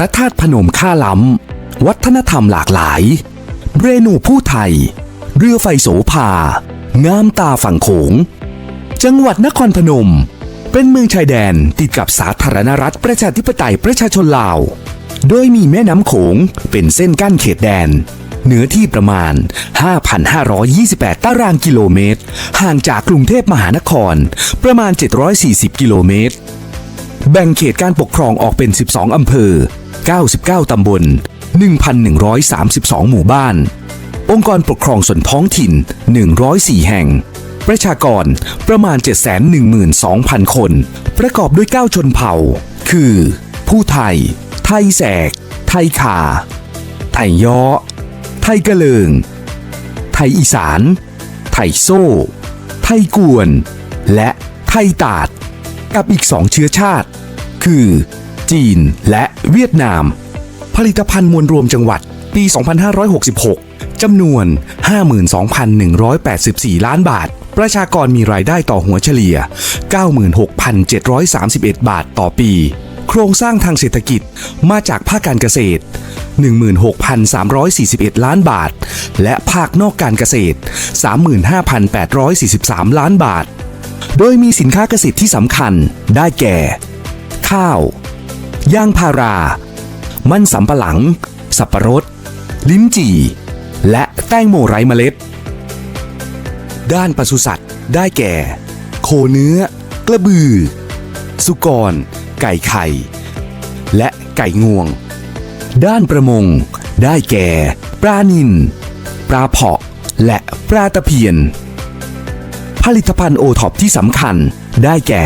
ระธาตุพนมค่าล้ำ วัฒนธรรมหลากหลาย เรนูผู้ไทย เรือไฟโสภา งามตาฝั่งโขง จังหวัดนครพนม เป็นเมืองชายแดนติดกับสาธารณรัฐประชาธิปไตยประชาชนลาว โดยมีแม่น้ำโขงเป็นเส้นกั้นเขตแดน เนื้อที่ประมาณ 5,528 ตารางกิโลเมตร ห่างจากกรุงเทพมหานคร ประมาณ 740 กิโลเมตรแบ่งเขตการปกครองออกเป็น 12 อำเภอ 99 ตำบล 1,132 หมู่บ้าน องค์กรปกครองส่วนท้องถิ่น 104 แห่ง ประชากรประมาณ 712,000 คน ประกอบด้วย 9 ชนเผ่า คือ ผู้ไทย ไทยแสก ไทยขา ไทยย้อ ไทยกะเลิง ไทยอีสาน ไทยโซ่ ไทยกวน และไทยตาด กับอีกสองเชื้อชาติ คือ จีน และเวียดนาม ผลิตภัณฑ์มวลรวมจังหวัดปี 2566 จำนวน 52,184 ล้านบาท ประชากรมีรายได้ต่อหัวเฉลี่ย 96,731 บาทต่อปี โครงสร้างทางเศรษฐกิจมาจากภาคการเกษตร 16,341 ล้านบาท และภาคนอกการเกษตร 35,843 ล้านบาท โดยมีสินค้าเกษตรที่สำคัญได้แก่ ข้าว ยางพารา มันสำปะหลัง สับปะรด ลิ้นจี่ และแตงโมไร้เมล็ด ด้านปศุสัตว์ ได้แก่ โคเนื้อ กระบือ สุกร ไก่ไข่ และไก่งวง ด้านประมง ได้แก่ ปลานิลปลาเผาะ และปลาตะเพียน ผลิตภัณฑ์โอท็อปที่สำคัญ ได้แก่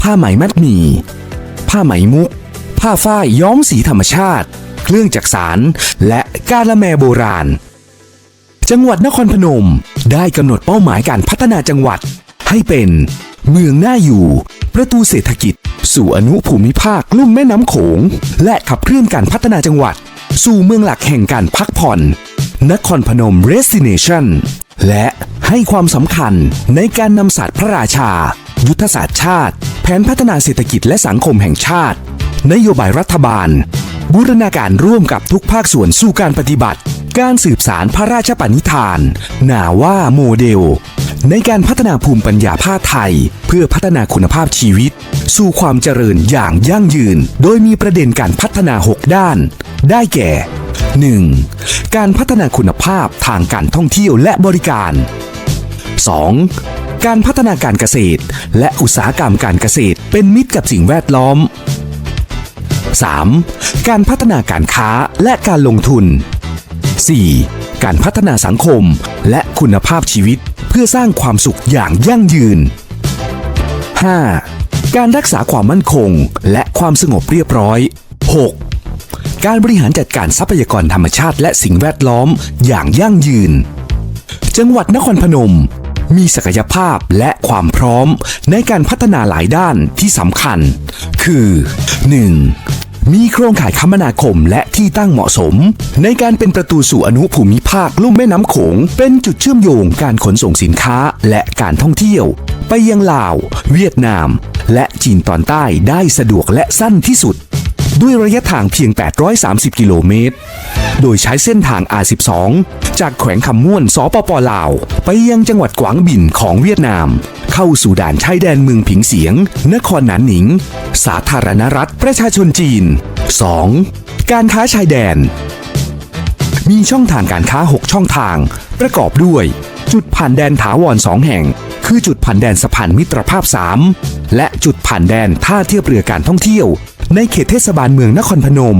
ผ้าไหมมัดหมี่ผ้าไหมมุก ผ้าฝ้ายย้อมสีธรรมชาติ เครื่องจักสารและกาละแมโบราณ จังหวัดนครพนมได้กำหนดเป้าหมายการพัฒนาจังหวัด ให้เป็น เมืองน่าอยู่ ประตูเศรษฐกิจ สู่อนุภูมิภาคลุ่มแม่น้ำโขง และขับเคลื่อนการพัฒนาจังหวัด สู่เมืองหลักแห่งการพักผ่อน นครพนม Destination และให้ความสำคัญในการนำศาสตร์พระราชา ยุทธศาสตร์ชาติ แผนพัฒนาเศรษฐกิจและสังคมแห่งชาติ นโยบายรัฐบาล บูรณาการร่วมกับทุกภาคส่วนสู่การปฏิบัติ การสืบสารพระราชปณิธาน นาว่าโมเดล ในการพัฒนาภูมิปัญญาผ้าไทย เพื่อพัฒนาคุณภาพชีวิต สู่ความเจริญอย่างยั่งยืน โดยมีประเด็นการพัฒนา 6 ด้าน ได้แก่ 1. การพัฒนาคุณภาพทางการท่องเที่ยวและบริการ 2. การพัฒนาการเกษตร และอุตสาหกรรมการเกษตรเป็นมิตรกับสิ่งแวดล้อม 3. การพัฒนาการค้าและการลงทุน 4. การพัฒนาสังคมและคุณภาพชีวิตเพื่อสร้างความสุขอย่างยั่งยืน 5. การรักษาความมั่นคงและความสงบเรียบร้อย 6. การบริหารจัดการทรัพยากรธรรมชาติและสิ่งแวดล้อมอย่างยั่งยืน จังหวัดนครพนม มีศักยภาพและความพร้อมในการพัฒนาหลายด้านที่สำคัญ คือ 1. มีโครงข่ายคมนาคมและที่ตั้งเหมาะสม ในการเป็นประตูสู่อนุภูมิภาคลุ่มแม่น้ำโขง เป็นจุดเชื่อมโยงการขนส่งสินค้าและการท่องเที่ยว ไปยังลาว เวียดนาม และจีนตอนใต้ได้สะดวกและสั้นที่สุด ด้วยระยะทางเพียง 830 กิโลเมตร โดยใช้เส้นทาง R12 จากแขวงคำม่วนสปปลาว ไปยังจังหวัดกวางบินของเวียดนาม เข้าสู่ด่านชายแดนเมืองผิงเสียง นครหนานหนิง สาธารณรัฐประชาชนจีน 2. การค้าชายแดน มีช่องทางการค้า 6 ช่องทาง ประกอบด้วย จุดผ่านแดนถาวร 2 แห่งคือจุดผ่านแดนสะพานมิตรภาพ 3 และจุดผ่านแดนท่าเทียบเรือการท่องเที่ยว ในเขตเทศบาลเมืองนครพนม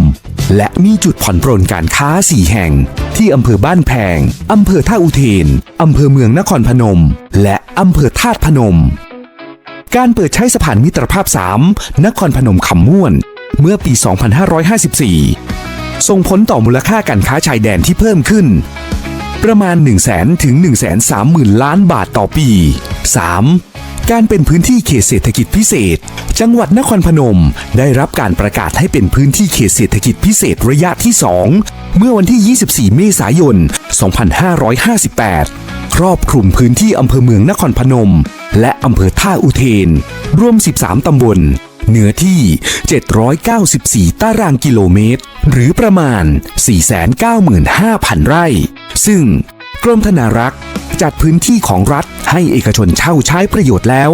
และมีจุดผ่อนปรนการค้า 4 แห่ง ที่อำเภอบ้านแพง อำเภอท่าอุเทน อำเภอเมืองนครพนม และอำเภอธาตุพนม การเปิดใช้สะพานมิตรภาพ 3 นครพนมคำม่วน เมื่อปี 2554 ส่งผลต่อมูลค่าการค้าชายแดนที่เพิ่มขึ้นประมาณ 1 0 0 0 0แถึง1 3 0 0 0 0 ล้านบาทต่อปี 3. การเป็นพื้นที่เขตเศรษฐกิจพิเศษ จังหวัดนครพนม ได้รับการประกาศให้เป็นพื้นที่เขตเศรษฐกิจพิเศษระยะที่ 2 เมื่อวันที่ 24 เมษายน 2558 ครอบคลุมพื้นที่อำเภอเมืองนครพนม และอำเภอท่าอุเทน รวม 13 ตำบลเนื้อที่ 794 ตารางกิโลเมตร หรือประมาณ 495,000 ไร่ ซึ่งกรมธนารักษ์ จัดพื้นที่ของรัฐให้เอกชนเช่าใช้ประโยชน์แล้ว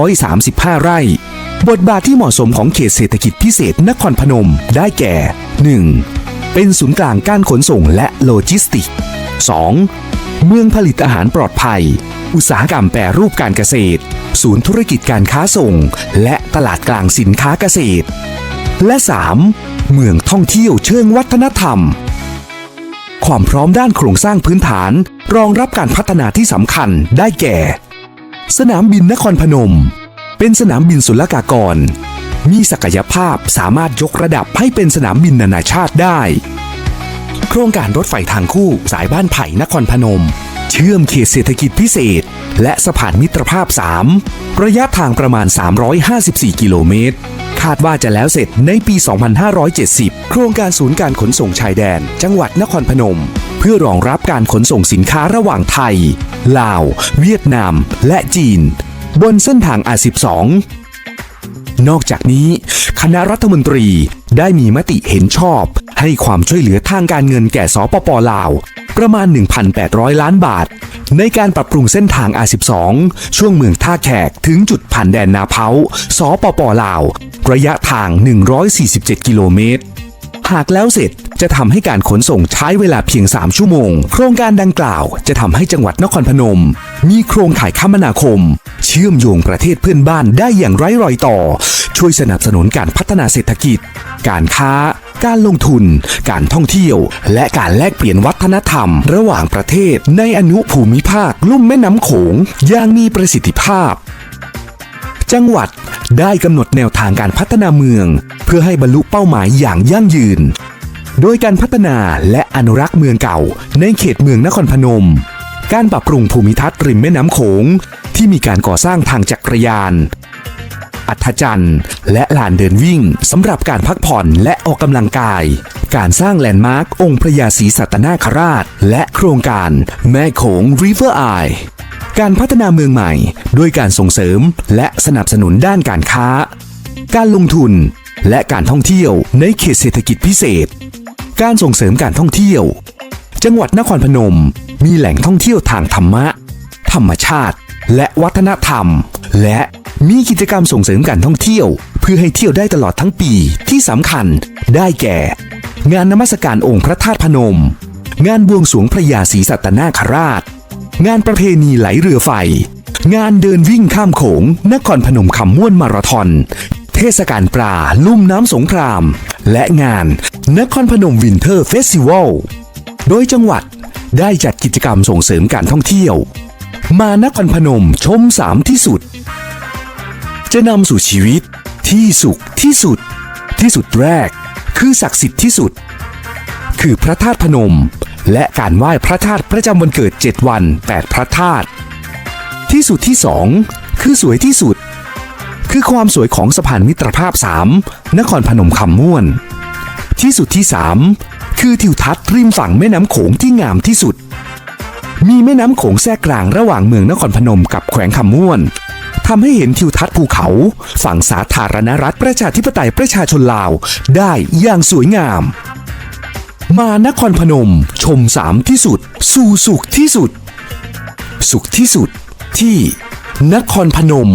1,335 ไร่ บทบาทที่เหมาะสมของเขตเศรษฐกิจพิเศษนครพนมได้แก่ 1. เป็นศูนย์กลางการขนส่งและโลจิสติก 2. เมืองผลิตอาหารปลอดภัย อุตสาหกรรมแปรรูปการเกษตร ศูนย์ธุรกิจการค้าส่ง และตลาดกลางสินค้าเกษตร และ 3. เมืองท่องเที่ยวเชิงวัฒนธรรม ความพร้อมด้านโครงสร้างพื้นฐาน รองรับการพัฒนาที่สำคัญได้แก่ สนามบินนครพนม เป็นสนามบินศุลกากร มีศักยภาพสามารถยกระดับให้เป็นสนามบินนานาชาติได้ โครงการรถไฟทางคู่สายบ้านไผ่นครพนม เชื่อมเขตเศรษฐกิจพิเศษ และสะพานมิตรภาพ 3 ระยะทางประมาณ 354 กิโลเมตร คาดว่าจะแล้วเสร็จในปี 2570 โครงการศูนย์การขนส่งชายแดน จังหวัดนครพนม เพื่อรองรับการขนส่งสินค้าระหว่างไทย ลาว เวียดนาม และจีน บนเส้นทาง A12 นอกจากนี้ คณะรัฐมนตรีได้มีมติเห็นชอบ ให้ความช่วยเหลือทางการเงินแก่สปปลาว ประมาณ 1,800 ล้านบาท ในการปรับปรุงเส้นทาง A12 ช่วงเมืองท่าแขกถึงจุดผ่านแดนนาเพาสปปลาว ระยะทาง 147 กิโลเมตรหากแล้วเสร็จจะทำให้การขนส่งใช้เวลาเพียง 3 ชั่วโมง โครงการดังกล่าวจะทำให้จังหวัดนครพนม มีโครงข่ายคมนาคม เชื่อมโยงประเทศเพื่อนบ้านได้อย่างไร้รอยต่อ ช่วยสนับสนุนการพัฒนาเศรษฐกิจ การค้า การลงทุน การท่องเที่ยว และการแลกเปลี่ยนวัฒนธรรม ระหว่างประเทศในอนุภูมิภาคลุ่มแม่น้ำโขงอย่างมีประสิทธิภาพ จังหวัดได้กำหนดแนวทางการพัฒนาเมือง เพื่อให้บรรลุเป้าหมายอย่างยั่งยืน โดยการพัฒนาและอนุรักษ์เมืองเก่า ในเขตเมืองนครพนม การปรับปรุงภูมิทัศน์ริมแม่น้ำโขงที่มีการก่อสร้างทางจักรยาน อัธจันทร์ และลานเดินวิ่งสำหรับการพักผ่อนและออกกำลังกาย การสร้างแลนด์มาร์คองค์พระยาศรีสัตนาคราช และโครงการแม่โขง River Eye การพัฒนาเมืองใหม่ ด้วยการส่งเสริมและสนับสนุนด้านการค้า การลงทุน และการท่องเที่ยวในเขตเศรษฐกิจพิเศษ การส่งเสริมการท่องเที่ยว จังหวัดนครพนม มีแหล่งท่องเที่ยวทางธรรมะ ธรรมชาติ และวัฒนธรรม และ มีกิจกรรมส่งเสริมการท่องเที่ยว เพื่อให้เที่ยวได้ตลอดทั้งปีที่สำคัญ ได้แก่ งานนมัสการองค์พระธาตุพนม งานบวงสวงพระยาศรีสัตนาคราช งานประเพณีไหลเรือไฟ งานเดินวิ่งข้ามโขง นครพนมคำม่วนมาราธอน เทศกาลปลาลุ่มน้ำสงคราม และงานนครพนมวินเทอร์เฟสติวัล โดยจังหวัดได้จัดกิจกรรมส่งเสริมการท่องเที่ยว มานครพนมชมสามที่สุด จะนำสู่ชีวิตที่สุขที่สุด ที่สุดแรก คือศักดิ์สิทธิ์ที่สุด คือพระธาตุพนม และการไหว้พระธาตุประจำวันเกิด 7 วัน 8 พระธาตุที่สุดที่2คือสวยที่สุด คือความสวยของสะพานมิตรภาพ 3 นครพนมคำม่วน ที่สุดที่ 3 คือทิวทัศน์ริมฝั่งแม่น้ำโขงที่งามที่สุด มีแม่น้ำโขงแทรกกลางระหว่างเมืองนครพนมกับแขวงคำม่วน ทำให้เห็นทิวทัศน์ภูเขา ฝั่งสาธารณรัฐประชาธิปไตยประชาชนลาว ได้อย่างสวยงาม มานครพนม ชมสามที่สุด สู่สุขที่สุด สุขที่สุดที่นครพนม